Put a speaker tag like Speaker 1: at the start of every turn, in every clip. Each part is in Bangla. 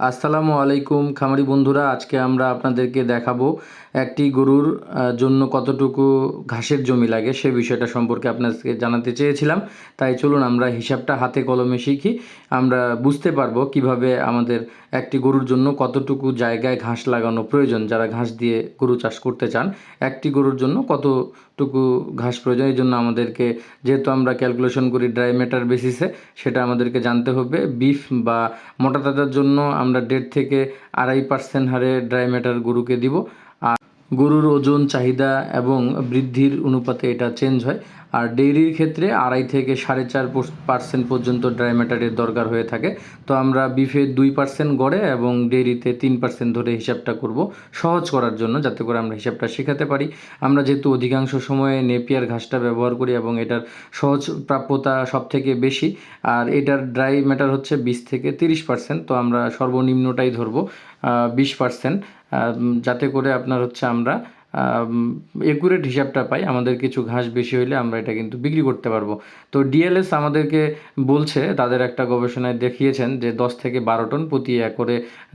Speaker 1: আসসালামু আলাইকুম খামারি বন্ধুরা, আজকে আমরা আপনাদেরকে দেখাবো একটি গরুর জন্য কতটুকু ঘাসের জমি লাগে সে বিষয়টা সম্পর্কে আপনাদেরকে জানাতে চেয়েছিলাম। তাই চলুন আমরা হিসাবটা হাতে কলমে শিখি। আমরা বুঝতে পারব কীভাবে আমাদের একটি গরুর জন্য কতটুকু জায়গায় ঘাস লাগানো প্রয়োজন। যারা ঘাস দিয়ে গরু চাষ করতে চান, একটি গরুর জন্য কতটুকু ঘাস প্রয়োজন? এই জন্য আমাদেরকে, যেহেতু আমরা ক্যালকুলেশন করি ড্রাই ম্যাটার বেসিসে সেটা আমাদেরকে জানতে হবে। বিফ বা মোটা তাজার জন্য আমরা দেড় থেকে আড়াই পার্সেন্ট হারে ড্রাই ম্যাটার গরুকে দিব। গরুর ওজন, চাহিদা এবং বৃদ্ধির অনুপাতে এটা চেঞ্জ হয়। আর ডেইরির ক্ষেত্রে আড়াই থেকে সাড়ে চার পার্সেন্ট পর্যন্ত ড্রাই ম্যাটারের দরকার হয়ে থাকে। তো আমরা বিফে দুই পার্সেন্ট গড়ে এবং ডেইরিতে তিন পার্সেন্ট ধরে হিসাবটা করব সহজ করার জন্য, যাতে করে আমরা হিসাবটা শেখাতে পারি। আমরা যেহেতু অধিকাংশ সময়ে নেপিয়ার ঘাসটা ব্যবহার করি এবং এটার সহজ প্রাপ্যতা সব থেকে বেশি, আর এটার ড্রাই ম্যাটার হচ্ছে বিশ থেকে তিরিশ পার্সেন্ট তো আমরা সর্বনিম্নটাই ধরবো বিশ পার্সেন্ট যাতে করে আপনার হচ্ছে আমরা একুরেট হিসাবটা পাই, আমাদের কিছু ঘাস বেশি হইলে আমরা এটা কিন্তু বিক্রি করতে পারব। তো ডিএলএস আমাদেরকে বলছে, তাদের একটা গবেষণায় দেখিয়েছেন যে দশ থেকে বারো টন প্রতি একরে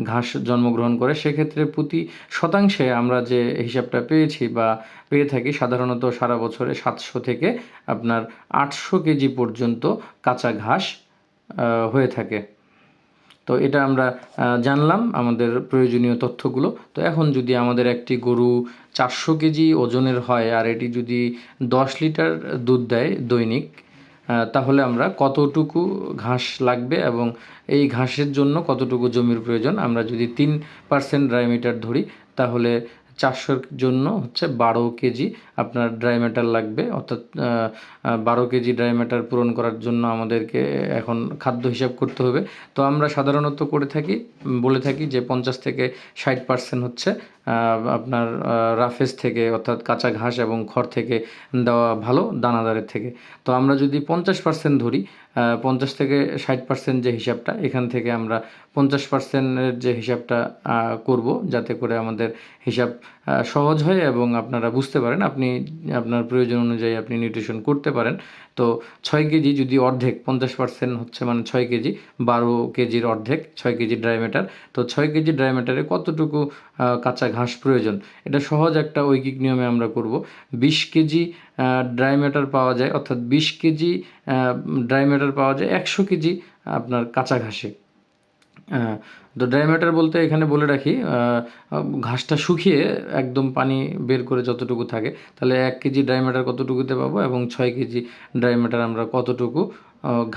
Speaker 1: ঘাস জন্মগ্রহণ করে। সেক্ষেত্রে প্রতি শতাংশে আমরা যে হিসাবটা পেয়েছি বা পেয়ে থাকি, সাধারণত সারা বছরে সাতশো থেকে আপনার আটশো কেজি পর্যন্ত কাঁচা ঘাস হয়ে থাকে। তো এটা আমরা জানলাম আমাদের প্রয়োজনীয় তথ্যগুলো। তো এখন যদি আমাদের একটি গরু চারশো কেজি ওজনের হয় আর এটি যদি দশ লিটার দুধ দেয় দৈনিক তাহলে আমরা কতটুকু ঘাস লাগবে এবং এই ঘাসের জন্য কতটুকু জমির প্রয়োজন? আমরা যদি তিন পার্সেন্ট ড্রাইমিটার ধরি, তাহলে চারশোর জন্য হচ্ছে বারো কেজি আপনার ড্রাই ম্যাটার লাগবে। অর্থাৎ বারো কেজি ড্রাই ম্যাটার পূরণ করার জন্য আমাদেরকে এখন খাদ্য হিসাব করতে হবে। তো আমরা সাধারণত করে থাকি বলে থাকি যে পঞ্চাশ থেকে ষাট পার্সেন্ট হচ্ছে আপনার রাফেজ থেকে, অর্থাৎ কাঁচা ঘাস এবং খড় থেকে দেওয়া ভালো দানাদারের থেকে। তো আমরা যদি পঞ্চাশ পার্সেন্ট ধরি পঞ্চাশ থেকে ষাট পার্সেন্ট যে হিসাবটা, এখান থেকে আমরা পঞ্চাশ পার্সেন্টের যে হিসাবটা করব, যাতে করে আমাদের হিসাব সহজ হয় এবং আপনারা বুঝতে পারেন, আপনি আপনার প্রয়োজন অনুযায়ী আপনি নিউট্রিশন করতে পারেন। তো ছয় কেজি যদি অর্ধেক, পঞ্চাশ পার্সেন্ট হচ্ছে মানে ছয় কেজি, বারো কেজির অর্ধেক, ছয় কেজি ড্রাই ম্যাটার তো ছয় কেজি ড্রাই ম্যাটারে কতটুকু কাঁচা ঘাস প্রয়োজন। এটা সহজ একটা ঐকিক নিয়মে আমরা করব। বিশ কেজি ড্রাই ম্যাটার পাওয়া যায়, অর্থাৎ বিশ কেজি ড্রাই ম্যাটার পাওয়া যায় একশো কেজি আপনার কাঁচা ঘাসে। তো ড্রাই ম্যাটার বলতে এখানে বলে রাখি ঘাসটা শুকিয়ে একদম পানি বের করে যতটুকু থাকে, তাহলে এক কেজি ড্রাই ম্যাটার কতটুকুতে পাবো এবং ছয় কেজি ড্রাই ম্যাটার আমরা কতটুকু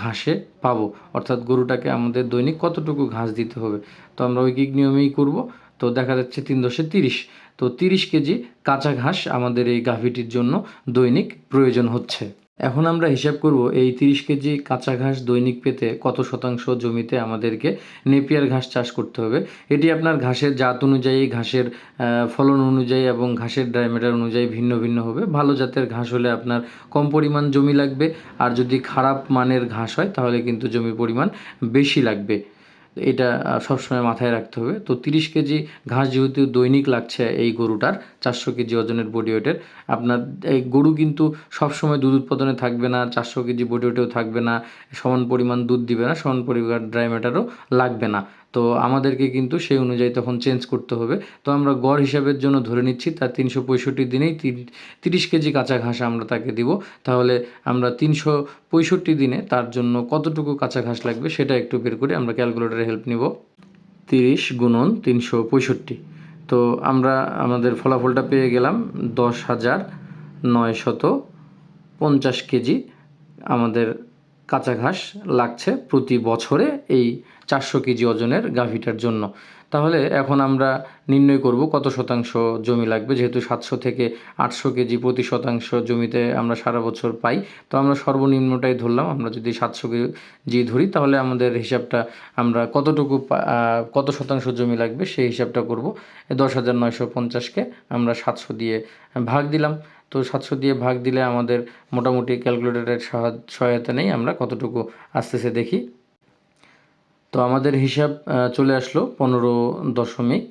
Speaker 1: ঘাসে পাবো? অর্থাৎ গরুটাকে আমাদের দৈনিক কতটুকু ঘাস দিতে হবে? তো আমরা ঐকিক নিয়মেই করব। তো দেখা যাচ্ছে তিন দশে তিরিশ। তো তিরিশ কেজি কাঁচা ঘাস আমাদের এই গাভীটির জন্য দৈনিক প্রয়োজন হচ্ছে। এখন আমরা হিসাব করব, এই তিরিশ কেজি কাঁচা ঘাস দৈনিক পেতে কত শতাংশ জমিতে আমাদেরকে নেপিয়ার ঘাস চাষ করতে হবে? এটি আপনার ঘাসের জাত অনুযায়ী, ঘাসের ফলন অনুযায়ী এবং ঘাসের ডায়ামিটার অনুযায়ী ভিন্ন ভিন্ন হবে। ভালো জাতের ঘাস হলে আপনার কম পরিমাণ জমি লাগবে। আর যদি খারাপ মানের ঘাস হয়, তাহলে কিন্তু জমির পরিমাণ বেশি লাগবে। এটা সবসময় মাথায় রাখতে হবে। তো তিরিশ কেজি ঘাস যেহেতু দৈনিক লাগছে এই গরুটার চারশো কেজি ওজনের বডি ওয়েটের আপনার, এই গরু কিন্তু সবসময় দুধ উৎপাদনে থাকবে না, চারশো কেজি বডি ওয়েটেও থাকবে না, সমান পরিমাণ দুধ দিবে না, সমান পরিমাণ ড্রাই ম্যাটারও লাগবে না। তো আমাদেরকে কিন্তু সেই অনুযায়ী তখন চেঞ্জ করতে হবে। তো আমরা গড় হিসাবের জন্য ধরে নিচ্ছি, তার তিনশো পঁয়ষট্টি দিনেই তিরিশ কেজি কাঁচা ঘাস আমরা তাকে দিব। তাহলে আমরা তিনশো পঁয়ষট্টি দিনে তার জন্য কতটুকু কাঁচা ঘাস লাগবে সেটা একটু বের করে আমরা ক্যালকুলেটরের হেল্প নিব। তিরিশ গুণন তিনশো পঁয়ষট্টি। তো আমরা আমাদের ফলাফলটা পেয়ে গেলাম দশ হাজার নয়শত পঞ্চাশ কেজি। আমাদের কাঁচা ঘাস লাগছে প্রতি বছরে এই চারশো কেজি ওজনের গাভীটার জন্য। তাহলে এখন আমরা নির্ণয় করব কত শতাংশ জমি লাগবে। যেহেতু সাতশো থেকে আটশো কেজি প্রতি শতাংশ জমিতে আমরা সারা বছর পাই, তো আমরা সর্বনিম্নটাই ধরলাম। আমরা যদি সাতশো কেজি ধরি, তাহলে আমাদের হিসাবটা আমরা কতটুকু কত শতাংশ জমি লাগবে সেই হিসাবটা করব। দশ হাজার নয়শো পঞ্চাশকে আমরা সাতশো দিয়ে ভাগ দিলাম। তো সাতশো দিয়ে ভাগ দিলে আমাদের মোটামুটি ক্যালকুলেটরের সহায়তা নেই। আমরা কতটুকু আস্তে আস্তে দেখি। তো আমাদের হিসাব চলে আসলো পনেরো দশমিক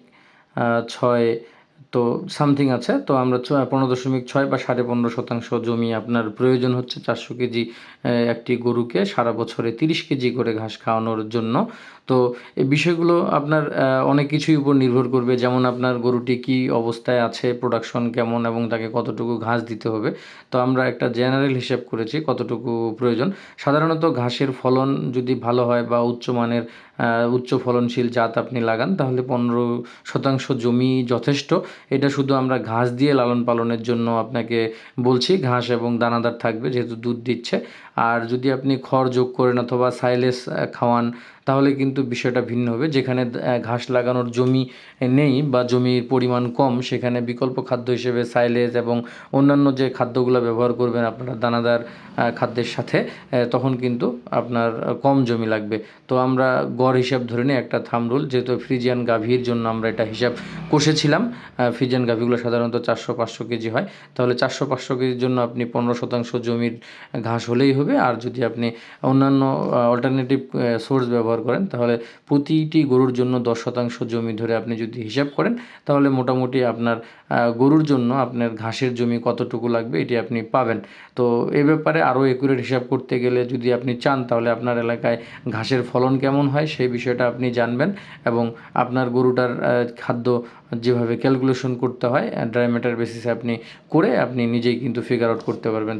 Speaker 1: ছয় তো সামথিং আছে। তো আমরা পনেরো দশমিক ছয় বা সাড়ে পনেরো শতাংশ জমি আপনার প্রয়োজন হচ্ছে চারশো কেজি একটি গরুকে সারা বছরে তিরিশ কেজি করে ঘাস খাওয়ানোর জন্য। তো এই বিষয়গুলো আপনার অনেক কিছুই উপর নির্ভর করবে। যেমন আপনার গরুটি কি অবস্থায় আছে প্রোডাকশন কেমন এবং তাকে কতটুকু ঘাস দিতে হবে। তো আমরা একটা জেনারেল হিসেব করেছি কতটুকু প্রয়োজন। সাধারণত ঘাসের ফলন যদি ভালো হয় বা উচ্চমানের উচ্চ ফলনশীল জাত আপনি লাগান, তাহলে পনেরো শতাংশ জমি যথেষ্ট। এটা শুধু আমরা ঘাস দিয়ে লালন পালনের জন্য আপনাকে বলছি, ঘাস এবং দানাদার থাকবে যেহেতু দুধ দিচ্ছে। আর যদি আপনি খড় যোগ করেন অথবা সাইলেস খাওয়ান তাহলে কিন্তু বিষয়টা ভিন্ন হবে। যেখানে ঘাস লাগানোর জমি নেই বা জমির পরিমাণ কম, সেখানে বিকল্প খাদ্য হিসেবে সাইলেজ এবং অন্যান্য যে খাদ্যগুলো ব্যবহার করবেন আপনারা দানাদার খাদ্যের সাথে তখন কিন্তু আপনার কম জমি লাগবে। তো আমরা গড় হিসাব ধরে নিই, একটা থামরুল যেহেতু ফ্রিজিয়ান গাভীর জন্য আমরা এটা হিসাব কষেছিলাম ফ্রিজিয়ান গাভীগুলো সাধারণত চারশো পাঁচশো কেজি হয়। তাহলে চারশো পাঁচশো কেজির জন্য আপনি পনেরো শতাংশ জমির ঘাস হলেই হবে। আর যদি আপনি অন্যান্য অল্টারনেটিভ সোর্স ব্যবহার করেন, তাহলে প্রতিটি গরুর জন্য দশ শতাংশ জমি ধরে আপনি যদি হিসাব করেন, তাহলে মোটামুটি আপনার গরুর জন্য আপনার ঘাসের জমি কতটুকু লাগবে এটি আপনি পাবেন। তো এ ব্যাপারে আরও একুরেট হিসাব করতে গেলে যদি আপনি চান, তাহলে আপনার এলাকায় ঘাসের ফলন কেমন হয় সেই বিষয়টা আপনি জানবেন এবং আপনার গরুটার খাদ্য যেভাবে ক্যালকুলেশন করতে হয় ড্রাই ম্যাটার বেসিসে আপনি করে আপনি নিজেই কিন্তু ফিগার আউট করতে পারবেন।